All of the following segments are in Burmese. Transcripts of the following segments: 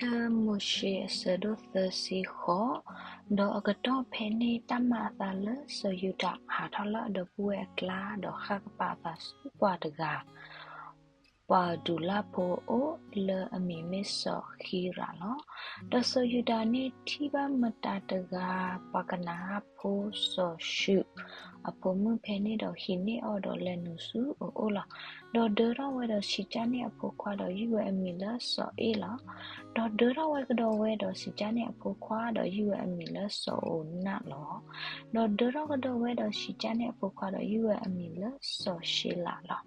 the moshe sado the si kho do agato pheni tamma ta le so yuda ha thala do puwe kla do kha pa ta su kwa daga ပွာ ဒူလာဖိုအိုလေအမီမစ်ဆောခီရာလောတဆိုယူဒာနီတီဘာမတာတကပကနာဖိုဆောရှုအပမဖဲနေတော့ဟိနေအော်တော့လဲနုစုအိုလာဒေါ်ဒရဝဲတော့စီချာနေအဖိုခွာတော့ယူဝဲအမီလာဆောအေလာဒေါ်ဒရဝဲကတော့ဝဲတော့စီချာနေအဖိုခွာတော့ယူဝဲအမီလာဆောအိုနာလောဒေါ်ဒရကတော့ဝဲတော့စီချာနေအဖိုခွာတော့ယူဝဲအမီလာဆောရှေလာလော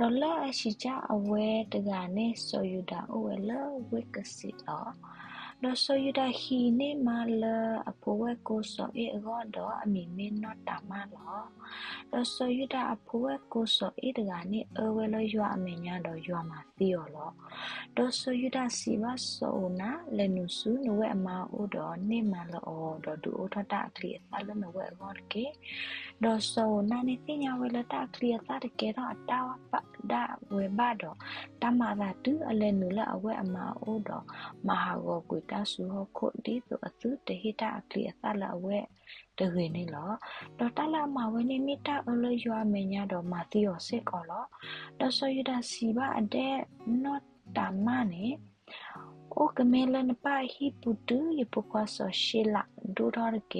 ဒေါ်လာအရှိချအဝဲတကနေဆိုယူတာအဝဲလဝိ ကစီတော့ဒေါ်ဆိုယူတာဟီနေမလာအဖိုးဝဲကိုဆိုအေအောတော့အမီမင်းတော့တာမလောဒေါ်ဆိုယူတာအဖိုးဝဲကိုဆိုအေတကနေအဝဲလရွာအမင်းညာတော့ရွာမှာသီော်လောဒေါ်ဆိုယူတာစီပါဆိုနာလေနုစုနဝဲအမအိုတော့နေမလောတော့ဒူအိုထတာကလီအလနဝဲအောကေဒေါ်ဆိုနာနေသိညာဝဲလတာကလီအတာတကယ်တော့အတာဝပ ဒါဝဲဘတော့တမသာတူအလဲနုလအဝဲအမအိုတော့မဟာကောကွေတာဆူဟခုဒီသူအသူတဟိတာအကလီအတာလအဝဲတခေနေလောဒေါ်တလာမဝနေမိတာအလရွာမညာတော့မသီယောစစ်ကောလောဒေါ်ဆိုယူတာစီပါအတဲ့နော့တာမနေโอกเมลนปาฮิปุตุยปควาสชิละดูดอรเก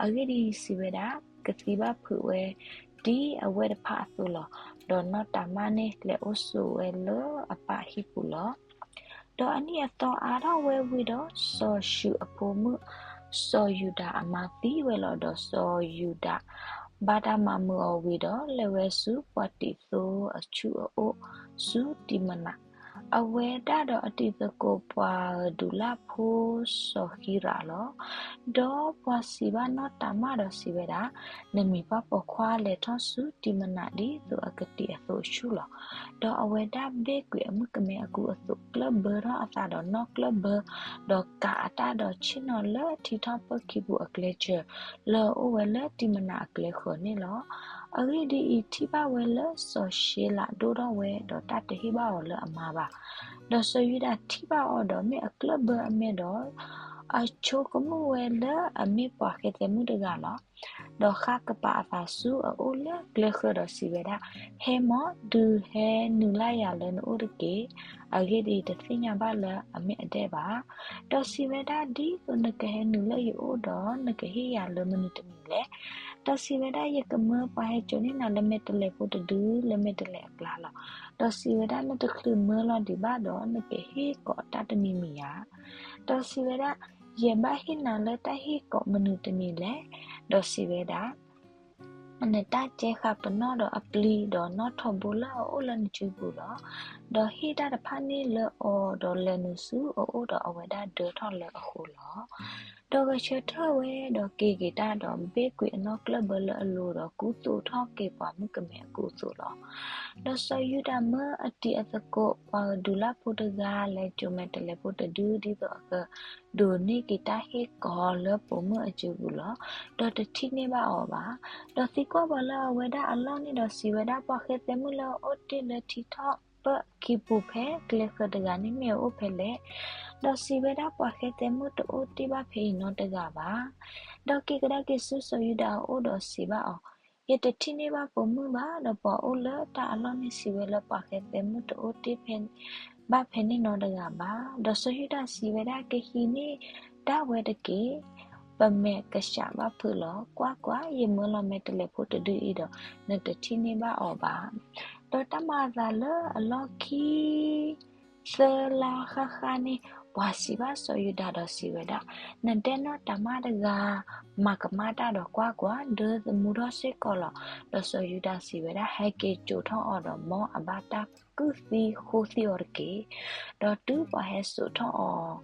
อเกดีสิเวดากติบาผุเว ဒီအဝဲတဖာဆိုလဒေါ်နတာမနေလေအိုဆူဝဲလောအပဟိပူလောဒေါ်အနီအတော်အားတော့ဝဲဝီတော့ဆောရှူအဖိုမှုဆောယူတာအမသီဝဲလောတော့ဆောယူတာဘာတာမမောဝီတော့လေဝဲစုပွားတီဆိုအချူအိုစုတီမနာ အဝဲတာတော့အတိပကိုပွာဒူလာဖိုးဆိုခီရာလောဒေါ်ပွာစီဘာနောတမတော့စီဝဲတာနမီပပခွာလေထောစုတိမနာဒီသူအကတိအဆိုရှုလော ဒေါ်အဝဲတာဘေကွေအမကမေအကူအစုကလဘရအတာတော့နော့ကလဘဒေါ်ကာအတာတော့ချင်နော်လေတီထောပကိဘူးအကလေချေလောအဝဲလေတိမနာအကလေခေါ်နေလောအဂိဒီအထိပါဝဲလဆောရှေလာဒိုတော့ဝဲတော့တတဟိပါဝလ အမပါတော့ဆယူဒါထိပါအော်တော့မြေအကလဘအမေတော့အချိုကမဝဲလအမေပွားခဲ့တဲ့မှုတကလားတော့ခကပါပါဆူအိုလကလခရစီဝဲတာဟဲမဒူဟဲနူလာရလနဥရကေအဂိဒီတသိညာပါလအမေအတဲ့ပါတော့စီဝဲတာဒီကိုနကဟဲနူလာယူတော့နကဟိရလမနုတမီလေတစီဝဒယကမပါဟချနေနာလမေတလေဖို့တူလမေတလေကလာလာတစီဝဒနတခလမလာဒီဘာတော့နကေဟေကောတတမီမီယာတစီဝဒ ယေဘဟိနာလတဟေကောမနုတမီလေတစီဝဒအနတချေခပနောဒအပလီဒနောထဘူလာအိုလန်ချူဘူလာဒဟိတာတဖာနေလောဒလနုစုအိုဒအဝဒဒထောလေအခုလောတော့ကချထဝဲတော့ကေကေတာတော့ဘေကွေနော်ကလဘလအလိုတော့ကူတူထောက်ကေပါမကမဲကူဆိုတော့တော့ဆယူဒမအတီအသကိုပါဒူလာပိုတကလဲကျမတလဲပိုတဒူဒီတော့ကဒိုနေကေတာဟေကောလပုံမအကျူဘူးလောတော့တတိနေပါအောပါတော့စီကောဘလာဝဲတာအလောင်းနေတော့စီဝဲတာပခေတဲ့မလို့အိုတီလက်တီထောက်ပကိပူဖဲကလခဒကနေမြေအိုဖဲလေဒေါ်စီဝဲတာပွားခဲတဲ့မှုတိုတိဘဖေးနော်တကပါဒေါ်ကိကရကိဆူဆိုယူတာအိုဒေါ်စီပါအောယတတိနေပါပုံမှုပါတော့ပေါ်အိုလာတာအလောနေစီဝဲလပွားခဲတဲ့မှုတိုတိဖဲ ဘာဖဲနေနော်တကပါဒေါ်ဆိုယူတာစီဝဲတာကိဟီနေတာဝဲတကေပမေကရှာဘဖူလောကွာကွာယေမလမေတလေဖို့တူဤတော့နတတိနေပါအောပါတော့တမသာလအလော်ခီဆလာခခနီ ဝါစီပါဆိုယူဒါတော့စီဝဒါနတဲ့နော်တမတကမကမတာတော့ကွာကွာဒေမူတော့စစ်ကောလောတော့ဆိုယူဒါစီဝဒါဟဲကေချိုထောအော်တော့မောအဘတာကုစီခိုစီအော်ကေတော့တူပါဟဲဆူထောအော်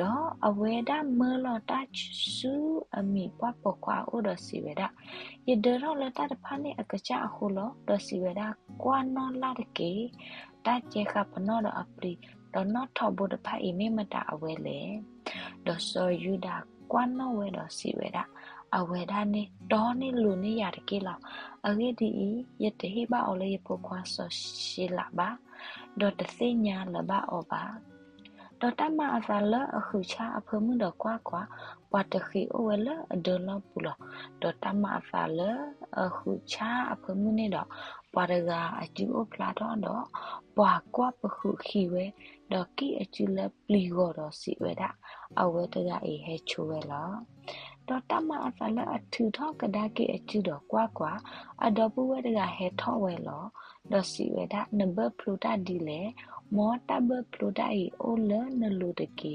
တော့အဝေဒမလတာစုအမီပွားပကွာဥဒစီဝေဒယဒရောလတာတဖာနေအကချအခုလောဒစီဝေဒကွာနောလာတကေတာကျေခပနောဒအပရီ ဒေါ်နော့ထော်ဘုဒဖာအီမေမတာအဝဲလေဒေါ်ဆောယူဒါကွာနောဝဲဒေါ်စီဝဲဒါအဝဲဒါနေဒေါ်နေလူနေရတကေလောက်အဂေဒီယတဟိဘာအော်လေပိုခွာဆောရှီလာဘာဒေါ်တသိညာလဘာအော်ဘာဒေါ်တမအသာလအခုချအဖမှုတော့ကွာကွာ ဝတ်တခိအိုဝဲလဒေါ်လပူလဒေါ်တမအသာလအခုချအဖမှုနေတော့ပွာရကအကျူအဖလာတော့တော့ပွာကွာပခုခီဝဲဒေါ်ကီအကျူလပလီဂောတော့စီဝဲတာအဝဲတကအေဟဲချိုဝဲလောတော့တမအဖလာအထူထောက်ကဒါကေအကျူတော့ကွာကွာအတော့ပူဝဲတကဟဲထော့ဝဲလောတော့စီဝဲတာနံပါတ်ဖလိုတာဒီလေ မောတဘပလိုတာဤအိုလနလူတကေ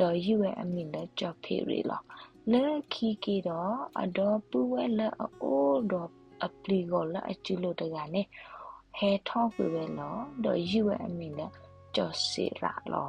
တော့ယူဝဲအမီလက်ကြော့ဖေရီလောလဲခီကေတော့အတော့ပူဝဲလက်အိုတော့အပလီကိုလက်အကျူလို့တကနေဟဲထော့ပွေပဲလောတော့ယူဝဲအမီလက်ကြော့စီရာလော